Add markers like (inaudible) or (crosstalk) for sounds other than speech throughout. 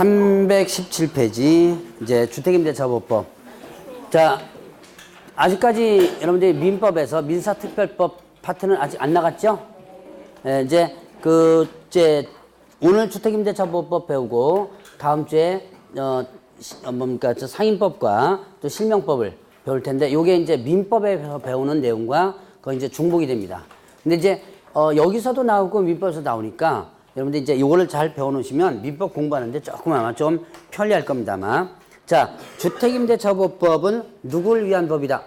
317페이지 이제 주택임대차보호법. 자 아직까지 여러분들이 민법에서 민사특별법 파트는 아직 안 나갔죠? 예, 이제 그 이제 오늘 주택임대차보호법 배우고 다음 주에 어, 시- 어 뭡니까 저 상인법과 또 실명법을 배울 텐데 요게 이제 민법에서 배우는 내용과 거의 이제 중복이 됩니다. 근데 이제 어, 여기서도 나오고 민법에서 나오니까 여러분들 이제 요거를 잘 배워놓으시면 민법 공부하는데 조금 아마 좀 편리할 겁니다 아마. 자 주택임대차보호법은 누구를 위한 법이다?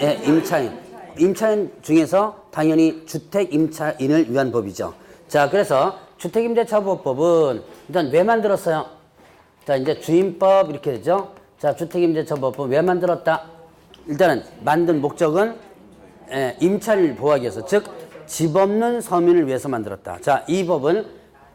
예, 임차인. 임차인 중에서 당연히 주택 임차인을 위한 법이죠. 자, 그래서 주택임대차보호법은 일단 왜 만들었어요? 자, 이제 주임법 이렇게 되죠. 자, 주택임대차보호법 왜 만들었다? 일단은 만든 목적은 예, 임차인을 보호하기 위해서, 즉 집 없는 서민을 위해서 만들었다. 자, 이 법은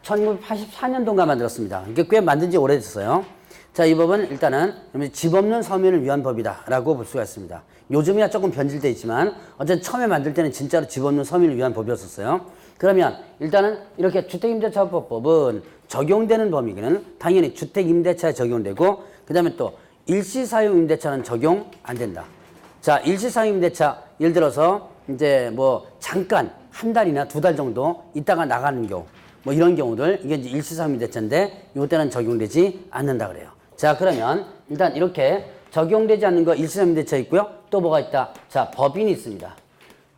1984년도인가 만들었습니다. 이게 꽤 만든 지 오래됐어요. 자, 이 법은 일단은 집 없는 서민을 위한 법이다라고 볼 수가 있습니다. 요즘이야 조금 변질돼 있지만 어쨌든 처음에 만들 때는 진짜로 집 없는 서민을 위한 법이었었어요. 그러면 일단은 이렇게 주택임대차법은 적용되는 범위는 당연히 주택임대차에 적용되고 그다음에 또 일시사용 임대차는 적용 안 된다. 자, 일시사용 임대차 예를 들어서 이제 뭐 잠깐 한 달이나 두 달 정도 있다가 나가는 경우 뭐 이런 경우들 이게 이제 일시사용 임대차인데 이때는 적용되지 않는다 그래요. 자, 그러면 일단 이렇게 적용되지 않는 거 일시사용 임대차 있고요. 또 뭐가 있다? 자, 법인이 있습니다.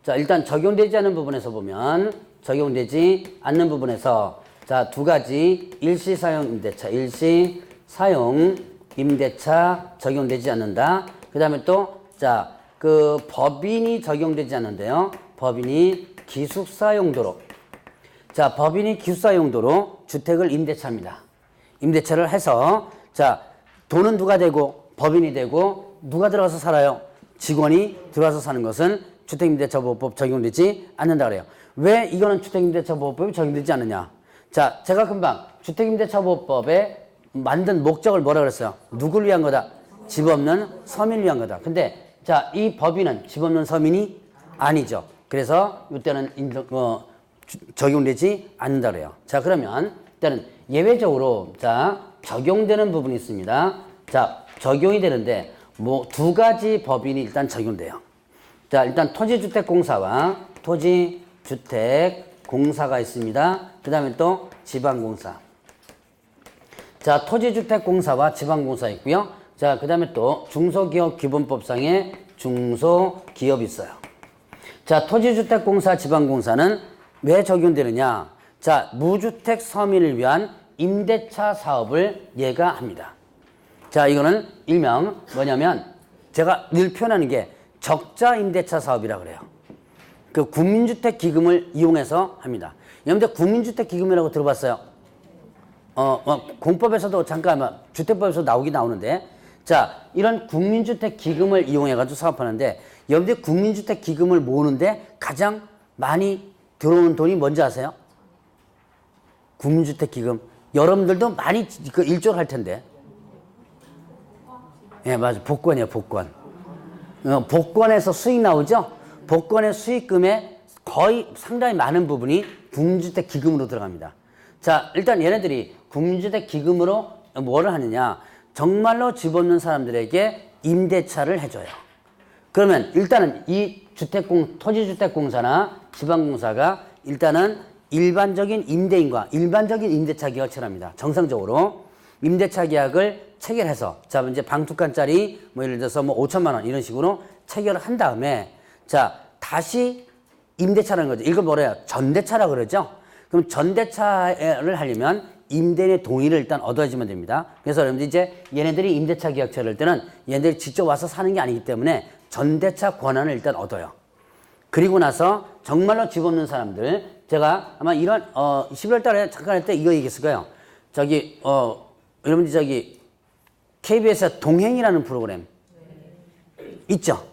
자, 일단 적용되지 않는 부분에서 보면 적용되지 않는 부분에서 자, 두 가지 일시 사용 임대차, 일시 사용 임대차 적용되지 않는다. 그 다음에 또 자, 그 법인이 적용되지 않는데요. 법인이 기숙사 용도로 자, 법인이 기숙사 용도로 주택을 임대차합니다. 임대차를 해서 자, 돈은 누가 되고 법인이 되고 누가 들어가서 살아요? 직원이 들어와서 사는 것은 주택임대차보호법 적용되지 않는다 그래요. 왜 이거는 주택임대차보호법이 적용되지 않느냐? 자, 제가 금방 주택임대차보호법에 만든 목적을 뭐라 그랬어요? 누굴 위한 거다? 집 없는 서민을 위한 거다. 근데 자, 이 법인은 집 없는 서민이 아니죠. 그래서 이때는 인도, 어, 주- 적용되지 않는다 그래요. 자, 그러면 일단은 예외적으로 자, 적용되는 부분이 있습니다. 자, 적용이 되는데 뭐 두 가지 법인이 일단 적용돼요. 자, 일단 토지주택공사와 토지주택공사가 있습니다. 그 다음에 또 지방공사. 자, 토지주택공사와 지방공사 있고요. 자, 그 다음에 또 중소기업 기본법상의 중소기업이 있어요. 자, 토지주택공사, 지방공사는 왜 적용되느냐? 자, 무주택 서민을 위한 임대차 사업을 얘가 합니다. 자, 이거는 일명 뭐냐면 제가 늘 표현하는 게 적자 임대차 사업이라 그래요. 그 국민주택 기금을 이용해서 합니다. 여러분들 국민주택 기금이라고 들어봤어요? 어, 어, 공법에서도 잠깐만 주택법에서 나오긴 나오는데 자 이런 국민주택 기금을 이용해 가지고 사업하는데 여러분들 국민주택 기금을 모으는데 가장 많이 들어오는 돈이 뭔지 아세요? 국민주택 기금. 여러분들도 많이 그 일조를 할 텐데. 예 맞아 복권이에요 복권. 어, 복권에서 수익 나오죠? 복권의 수익금의 거의 상당히 많은 부분이 국민주택 기금으로 들어갑니다. 자 일단 얘네들이 국민주택 기금으로 뭐를 하느냐? 정말로 집 없는 사람들에게 임대차를 해줘요 그러면 일단은 이 주택공 토지주택공사나 지방공사가 일단은 일반적인 임대인과 일반적인 임대차 계약을 체결합니다. 정상적으로 임대차 계약을 체결해서 자 이제 방 두 칸짜리 뭐 예를 들어서 뭐 5천만 원 이런 식으로 체결을 한 다음에 자 다시 임대차라는 거죠. 이걸 뭐래요? 전대차라 그러죠. 그럼 전대차를 하려면 임대인의 동의를 일단 얻어야지만 됩니다. 그래서 여러분들 이제 얘네들이 임대차 계약서를 할 때는 얘네들이 직접 와서 사는 게 아니기 때문에 전대차 권한을 일단 얻어요. 그리고 나서 정말로 집 없는 사람들 제가 아마 이런 어 11월 달에 잠깐 할 때 이거 얘기했을 거예요. 저기 어 여러분들 저기 KBS의 동행이라는 프로그램 있죠?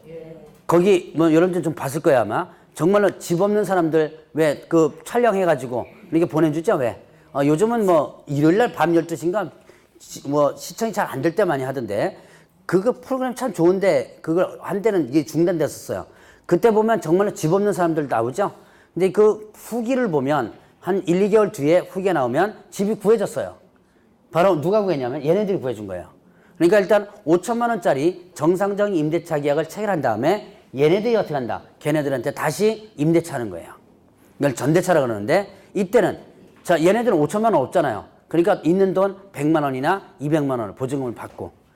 거기 뭐 여러분들 좀 봤을 거야 아마 정말로 집 없는 사람들 왜 그 촬영해 가지고 이렇게 보내 주죠 왜? 어, 요즘은 뭐 일요일 날 밤 12시인가 뭐 시청이 잘 안 될 때 많이 하던데 그거 프로그램 참 좋은데 그걸 한때는 이게 중단됐었어요. 그때 보면 정말로 집 없는 사람들 나오죠. 근데 그 후기를 보면 한 1, 2개월 뒤에 후기가 나오면 집이 구해졌어요. 바로 누가 구했냐면 얘네들이 구해준 거예요. 그러니까 일단 5천만 원짜리 정상적인 임대차 계약을 체결한 다음에 얘네들이 어떻게 한다? 걔네들한테 다시 임대차 하는 거예요. 이걸 전대차라 그러는데 이때는 자 얘네들은 5천만 원 없잖아요. 그러니까 있는 돈 100만 원이나 200만 원을 보증금을 받고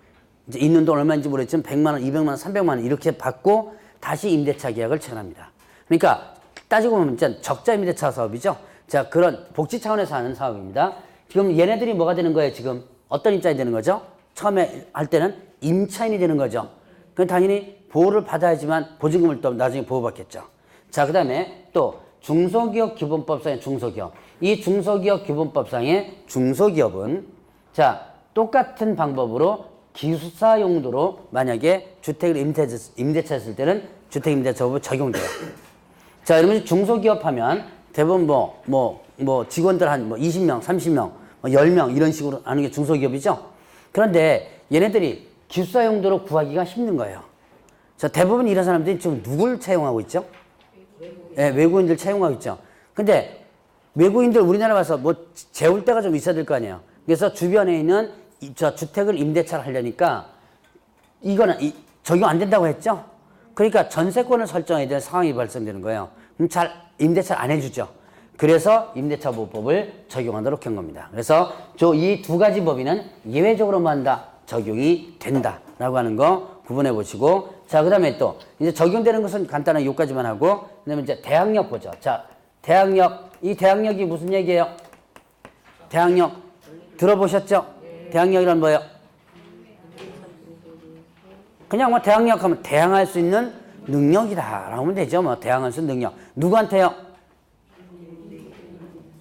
이제 있는 돈 얼마인지 모르겠지만 100만 원, 200만 원, 300만 원 이렇게 받고 다시 임대차 계약을 체결합니다. 그러니까 따지고 보면 이제 적자 임대차 사업이죠. 자 그런 복지 차원에서 하는 사업입니다. 지금 얘네들이 뭐가 되는 거예요? 지금 어떤 입장이 되는 거죠? 처음에 할 때는 임차인이 되는 거죠. 그럼 당연히 보호를 받아야지만 보증금을 또 나중에 보호받겠죠. 자, 그 다음에 또 중소기업 기본법상의 중소기업. 이 중소기업 기본법상의 중소기업은 자, 똑같은 방법으로 기숙사 용도로 만약에 주택을 임대, 임대차 했을 때는 주택임대차법을 적용돼요. (laughs) 자, 여러분 중소기업 하면 대부분 뭐, 뭐, 뭐 직원들 한 뭐 20명, 30명, 뭐 10명 이런 식으로 하는 게 중소기업이죠. 그런데 얘네들이 기숙사 용도로 구하기가 힘든 거예요. 자, 대부분 이런 사람들이 지금 누굴 채용하고 있죠? 예, 외국인들 채용하고 있죠. 근데 외국인들 우리나라 와서 뭐 재울 때가 좀 있어야 될 거 아니에요. 그래서 주변에 있는 이, 저 주택을 임대차를 하려니까 이거는 이, 적용 안 된다고 했죠? 그러니까 전세권을 설정해야 될 상황이 발생되는 거예요. 그럼 잘 임대차를 안 해주죠. 그래서 임대차 보호법을 적용하도록 한 겁니다. 그래서 저이두 가지 법인은 예외적으로만 한다 적용이 된다라고 하는 거 구분해 보시고 자 그다음에 또 이제 적용되는 것은 간단하게 요까지만 하고 그다음에 이제 대항력 보죠. 자 대항력 이 대항력이 무슨 얘기예요? 대항력 들어보셨죠? 대항력이란 뭐예요? 그냥 뭐 대항력 하면 대항할 수 있는 능력이다라고 하면 되죠. 뭐 대항할 수 있는 능력. 누구한테요?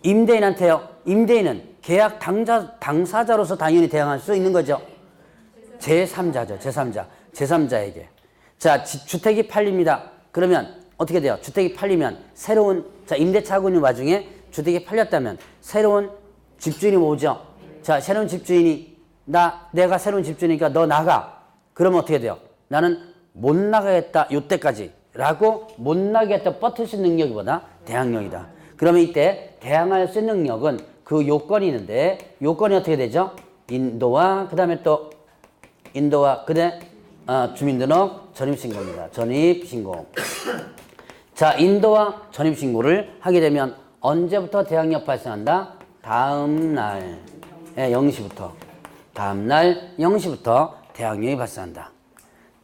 임대인한테요. 임대인은 계약 당자, 당사자로서 당연히 대항할 수 있는 거죠. 제3자죠. 제3자. 제3자에게. 자, 지- 주택이 팔립니다. 그러면 어떻게 돼요? 주택이 팔리면 새로운 자, 임대차 하고 있는 와중에 주택이 팔렸다면 새로운 집주인이 오죠. 자, 새로운 집주인이 나 내가 새로운 집주인이니까 너 나가. 그러면 어떻게 돼요? 나는 못 나가겠다. 요때까지라고 못 나가겠다 버틸 수 있는 능력이보다 대항력이다. 그러면 이때 대항할 수 있는 능력은 그 요건이 있는데 요건이 어떻게 되죠? 인도와 그다음에 또 인도와 그다음 어, 주민등록 전입신고입니다. 전입신고. 자, 인도와 전입신고를 하게 되면 언제부터 대항력 발생한다? 다음 날 예, 0시부터. 다음 날 0시부터 대항력이 발생한다.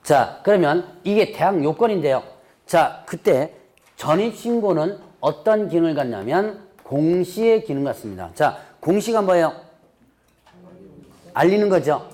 자, 그러면 이게 대항 요건인데요. 자, 그때 전입신고는 어떤 기능을 갖냐면 공시의 기능 같습니다. 자, 공시가 뭐예요? 알리는 거죠.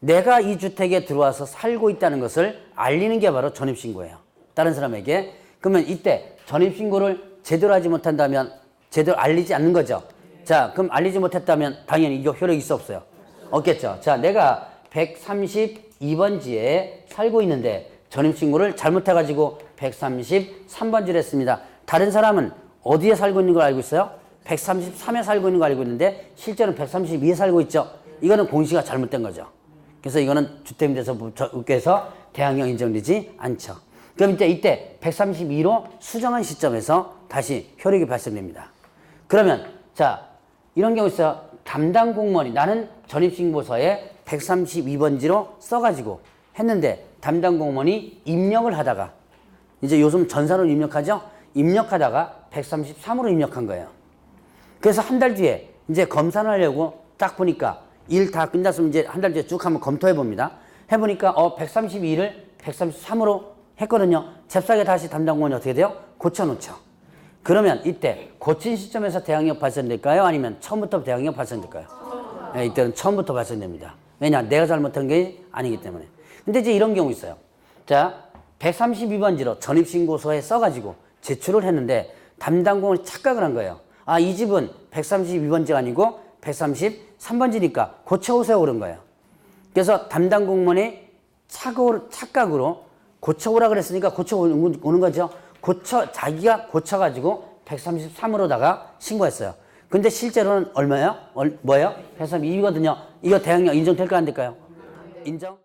내가 이 주택에 들어와서 살고 있다는 것을 알리는 게 바로 전입신고예요. 다른 사람에게. 그러면 이때 전입신고를 제대로 하지 못한다면 제대로 알리지 않는 거죠. 자, 그럼 알리지 못했다면 당연히 이거 효력이 있어 없어요? 없겠죠. 자, 내가 132번지에 살고 있는데 전입신고를 잘못해가지고 133번지를 했습니다. 다른 사람은 어디에 살고 있는 걸 알고 있어요? 133에 살고 있는 걸 알고 있는데 실제로는 132에 살고 있죠. 이거는 공시가 잘못된 거죠. 그래서 이거는 주택임대차법에서 대항력 인정되지 않죠. 그럼 이제 이때 132로 수정한 시점에서 다시 효력이 발생됩니다. 그러면 자 이런 경우 있어요. 담당 공무원이 나는 전입신고서에 132번지로 써가지고 했는데 담당 공무원이 입력을 하다가 이제 요즘 전산으로 입력하죠. 입력하다가 133으로 입력한 거예요. 그래서 한 달 뒤에 이제 검사를 하려고 딱 보니까 일 다 끝났으면 이제 한 달 뒤에 쭉 한번 검토해 봅니다. 해보니까 어 132를 133으로 했거든요. 잽싸게 다시 담당 공원이 어떻게 돼요? 고쳐놓죠. 그러면 이때 고친 시점에서 대항력 발생될까요? 아니면 처음부터 대항력 발생될까요? 네, 이때는 처음부터 발생됩니다. 왜냐? 내가 잘못한 게 아니기 때문에. 근데 이제 이런 경우 있어요. 자, 132번지로 전입신고서에 써가지고 제출을 했는데 담당공원이 착각을 한 거예요. 아, 이 집은 132번지가 아니고 133번지니까 고쳐오세요 그런 거예요. 그래서 담당 공무원이 착각으로 고쳐오라 그랬으니까 고쳐오는 오는 거죠. 고쳐, 자기가 고쳐 가지고 133으로다가 신고했어요. 근데 실제로는 얼마예요? 얼, 뭐예요? 132이거든요. 이거 대항력 인정될까 안 될까요? 인정?